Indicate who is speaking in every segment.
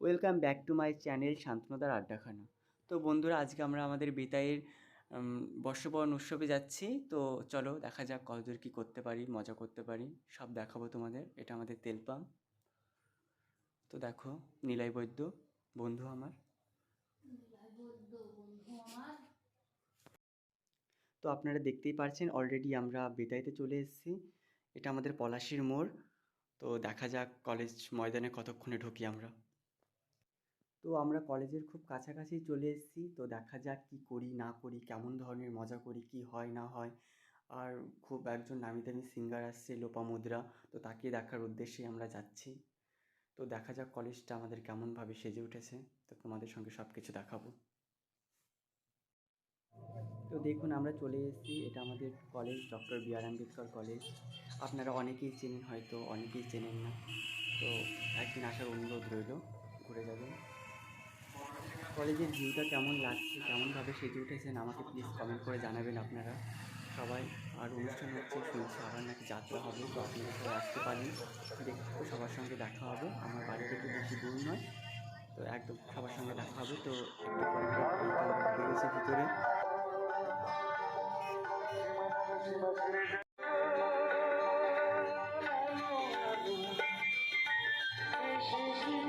Speaker 1: Welcome back to my channel শান্তনদার আড্ডাখানা। তো বন্ধুরা আজকে আমরা আমাদের উম, বর্ষবরণ উৎসবে যাচ্ছি। তো চলো দেখা যাক কতদূর কী করতে পারি মজা করতে পারি। সব দেখাবো তোমাদের। এটা আমাদের তেল পাম্প তো দেখো নিলয় বৈদ্য বন্ধু আমার। তো আপনারা দেখতেই পারছেন অলরেডি আমরা বিদায়তে চলে এসেছি। এটা আমাদের পলাশির মোড়। তো দেখা যাক কলেজ ময়দানে কতক্ষণে ঢুকি আমরা। তো আমরা কলেজের খুব কাছাকাছি চলে এসেছি, তো দেখা যাক কী করি, না করি, কেমন ধরনের মজা করি, কি হয়, না হয়। আর খুব একজন নামি দামি সিঙ্গার আসছে লোপামুদ্রা তো তাকে দেখার উদ্দেশ্যে আমরা যাচ্ছি। তো দেখা যাক কলেজটা আমাদের কেমনভাবে সেজে উঠেছে, তো তোমাদের সঙ্গে সব কিছু দেখাবো। তো দেখুন, আমরা চলে এসেছি। এটা আমাদের college doctor B R Ambedkar college আপনারা অনেকেই চেনেন হয়তো, অনেকেই চেনেন না। তো একদিন আসার অনুরোধ রইল, ঘুরে যাবেন। কলেজের ভিউটা কেমন লাগছে, কেমনভাবে সেজে উঠেছেন, আমাকে প্লিজ কমেন্ট করে জানাবেন আপনারা। সবাই, আর অনুষ্ঠান হচ্ছে, শুনছি আবার নাকি যাত্রা হবে, তো আপনারা সবাই আসতে পারেন। দেখতে সবার সঙ্গে দেখা হবে। আমার বাড়ি থেকে বেশি দূর নয়। তো একদম সবার সঙ্গে দেখা হবে। তো একটু পরে এই তো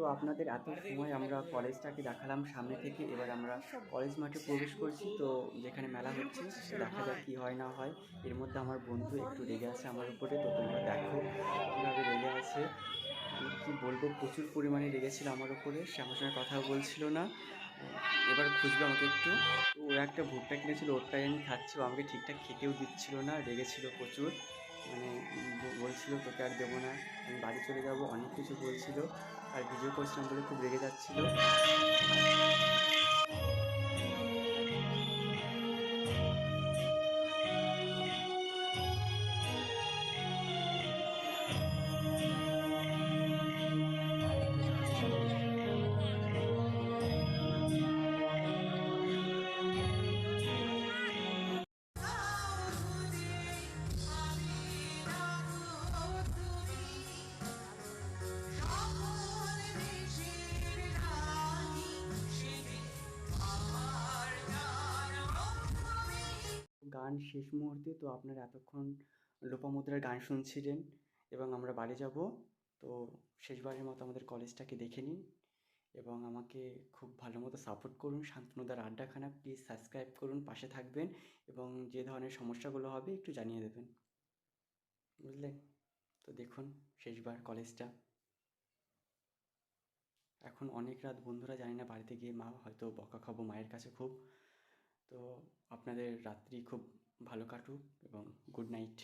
Speaker 1: তো আপনাদের এত সময় আমরা কলেজটাকে দেখালাম সামনে থেকে, এবার আমরা কলেজ মাঠে প্রবেশ করছি। তো যেখানে মেলা হচ্ছে দেখা যাক কী হয় না হয়। এর মধ্যে আমার বন্ধু একটু রেগে আছে আমার উপরে, তো তোমরা দেখো কীভাবে রেগে আছে। কী বলব, প্রচুর পরিমাণে রেগেছিল আমার উপরে, সে আমার সঙ্গে কথা বলছিল না। এবার খুঁজবে আমাকে একটু। ও একটা ভুট্টা কিনেছিল ওটাই আমি খাচ্ছি আমাকে ঠিকঠাক খেতেও দিচ্ছিল না, রেগেছিল প্রচুর। মানে বলছিল, তোকে আর দেবো না। আমি বাড়ি চলে যাব। অনেক কিছু বলছিল। আর ভিডিও করছিলাম বলে খুব রেগে যাচ্ছিল। গান শেষ মুহূর্তে তো আপনারা এতক্ষণ লোপামুদ্রার গান শুনছিলেন এবং আমরা বাড়ি যাব, তো শেষবারের মতো আমাদের কলেজটাকে দেখে নিন এবং আমাকে খুব ভালো মতো সাপোর্ট করুন, শান্তনুদার আড্ডাখানা প্লিজ সাবস্ক্রাইব করুন, পাশে থাকবেন এবং যে ধরনের সমস্যাগুলো হবে একটু জানিয়ে দেবেন বুঝলেন তো দেখুন শেষবার কলেজটা এখন অনেক রাত, বন্ধুরা জানি না বাড়িতে গিয়ে মা হয়তো বকা খাব মায়ের কাছে খুব। তো আপনাদের রাত্রি খুব ভালো কাটুক এবং গুড নাইট